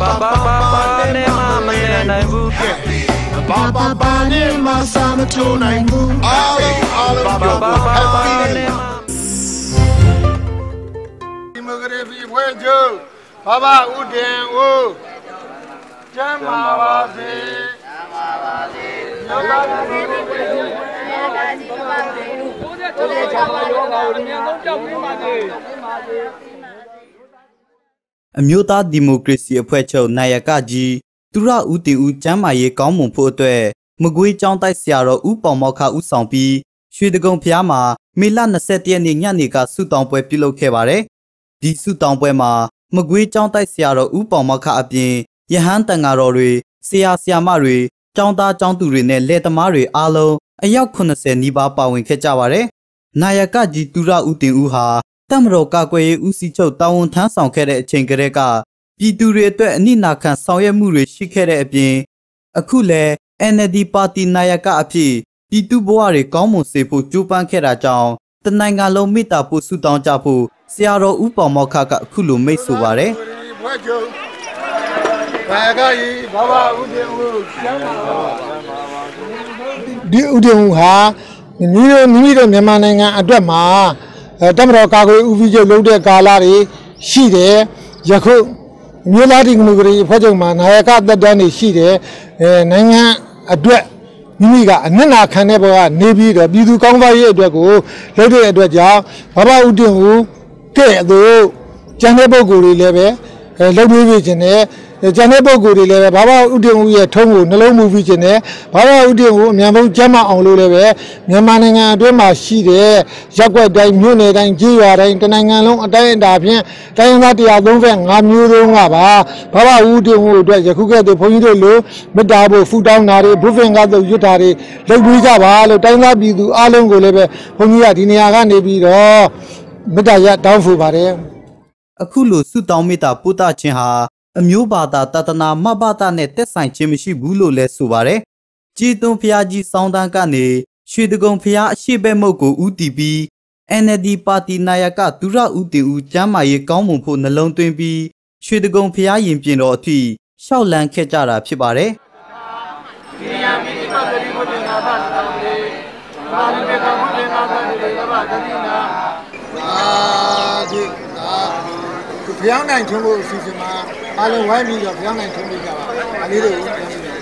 ပါပါပါပါနဲ့မမနဲ့နိုင်ဘူးကဲဘာဘာဘာနဲ့မဆာမချိုးနိုင်ဘူးအားလုံးအားလုံးပါပါပါပါပါနဲ့မဒီမိုကရေစီဖွဲ့ချုပ်ဘာဘာဥဒင်ဦးကျမ်းပါပါစေကျမ်းပါပါစေညောတာဒီမိုကရေစီ အမျိုးသားဒီမိုကရေစီအဖွဲ့ချုပ်နိုင်ရကကြီးသူရဦးတီဦးကျမ်းမာရေးကောင်းမွန်ဖို့အတွက်မကွေးကျောင်းတိုက်ဆရာတော်ဦးပေါင်မောက်ခဦးဆောင်ပြီးရွှေတကုံဖျားမှာမေလ21ရက်နေ့ညနေကဆုတောင်းပွဲပြုလုပ်ခဲ့ပါတယ်။ဒီဆုတောင်းပွဲမှာမကွေးကျောင်းတိုက်ဆရာတော်ဦးပေါင်မောက်ခအပြင်ယဟန်တန်ဃာတော်တွေဆရာဆရာမတွေကျောင်းသားကျောင်းသူတွေနဲ့လက်သမားတွေအားလုံးအယောက်80နီးပါးပါဝင်ခဲ့ကြပါတယ်။နာယကကြီးသူရဦးတင်ဦးဟာ တမတော်ကာကွယ်ရေးဦးစီးချုပ်တာဝန်ထမ်းဆောင်ခဲ့တဲ့အချိန်ကတည်းကပြည်သူတွေအတွက်အနိနာခံဆောင်ရွက်မှုတွေရှိခဲ့တဲ့အပြင်အခုလည်း NLD ပါတီနာယကအဖြစ်ပြည်သူဘဝတွေကောင်းမွန်စေဖို့ကြိုးပမ်းခဲ့တာကြောင့်တနိုင်ငံလုံးမေတ္တာပို့ဆုတောင်းကြဖို့ဆရာတော်ဦးပေါင်မောက်ခကအခုလိုမိတ်ဆိုပါတယ်ဖွဲ့ချုပ်ဘာကကြီးဘာဘာဥဒင်ဦးကျမ်းပါပါဒီဥဒင်ဦးဟာမိမိတို့မိမိတို့မြန်မာနိုင်ငံအတွက်မှာ အဲတမတော်ကာကွယ်ဦးစီးချုပ်လုပ်တဲ့ကာလတွေရှိတယ်ယခုမြို့သားဒီမိုကရေစီဖွဲ့ချုပ်မှာနာယကသက်တမ်းတွေရှိတယ်အဲနိုင်ငံအတွက်မိမိကအနစ်နာခံတဲ့ဘဝကနေပြီးတော့ပြည်သူကောင်းစားရေးအတွက်ကိုလုပ်တဲ့အတွက်ကြောင့်ဘာဘာဥတင်ဦးကဲ့သို့ကျန်တဲ့ပုံကိုယ်တွေလည်းပဲအဲလှုပ်ပြီးခြင်းနဲ့ ကျန်တဲ့ပုံကိုယ်တွေလည်းပဲဘာဘာဥတင်ဦးရဲ့ထုံးကိုနှလုံးမူပြီးခြင်းနဲ့ဘာဘာဥတင်ဦးအမြန်ဆုံးကျမ်းမအောင်လို့လည်းပဲမြန်မာနိုင်ငံအတွင်းမှာရှိတဲ့ရက်ွက်တိုင်းမြို့နယ်တိုင်းကြေးရွာတိုင်းတနိုင်ငံလုံးအတိုင်းအတာဖြင့်တိုင်းရင်းသား135မျိုးလုံးကပါဘာဘာဥတင်ဦးအတွက်ယခုကဲ့သို့ဘုန်းကြီးတို့လိုမေတ္တာဖို့ဖူတောင်းတာတွေဘုဖင်ကားသို့ရွတ်တာတွေလုပ်ပြီးကြပါလို့တိုင်းသားပြည်သူအားလုံးကိုလည်းပဲဘုန်းကြီးကဒီနေရာကနေပြီးတော့မေတ္တာရတောင်းဖို့ပါတယ်အခုလိုဆုတောင်းမေတ္တာပို့သခြင်းဟာ အမျိုးဘာသာတသနာမဘတာနဲ့တက်ဆိုင်ခြင်းမရှိဘူးလို့လည်းဆိုပါတယ်။ကြည်သွန်ဖျားကြီးစောင်းတန်းကနေရွှေတကုံဖျားအရှိဘဲမုတ်ကိုဥတီပြီး NLD ပါတီနာယကဒုရဦးတီဦးကျမ်းမာရေးကောင်းမွန်ဖို့နှလုံးသွင်းပြီးရွှေတကုံဖျားရင်ပြင်တော်အထိရှောက်လန်းခဲ့ကြတာဖြစ်ပါတယ်။အာဒီအာဒီဖျောင်းနိုင်ထုံးဖို့အစီအစဉ်မှာ အားလုံးဝိုင်းပြီးတော့ဖျောင်းနိုင်ထုံးပေးကြပါအလေးတွေပြန်ပြီးတော့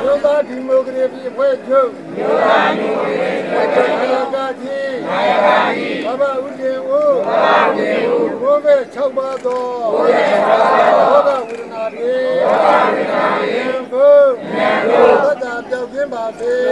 မြို့သားဒီမိုကရေစီအဖွဲ့ချုပ်မြို့သားဒီမိုကရေစီအဖွဲ့ချုပ်နာယကကြီးနာယကကြီးဘဘဦးတင်ဦးဘဘဦးတင်ဦးဘိုးဘဲ6ပါတော့ဘိုးဘဲ6ပါတော့ဘောဂဝိရဏပြေဘောဂဝိရဏပြေဘုံဘုံသတ္တပြောက်ခြင်းပါစေသတ္တပြောက်ခြင်းပါ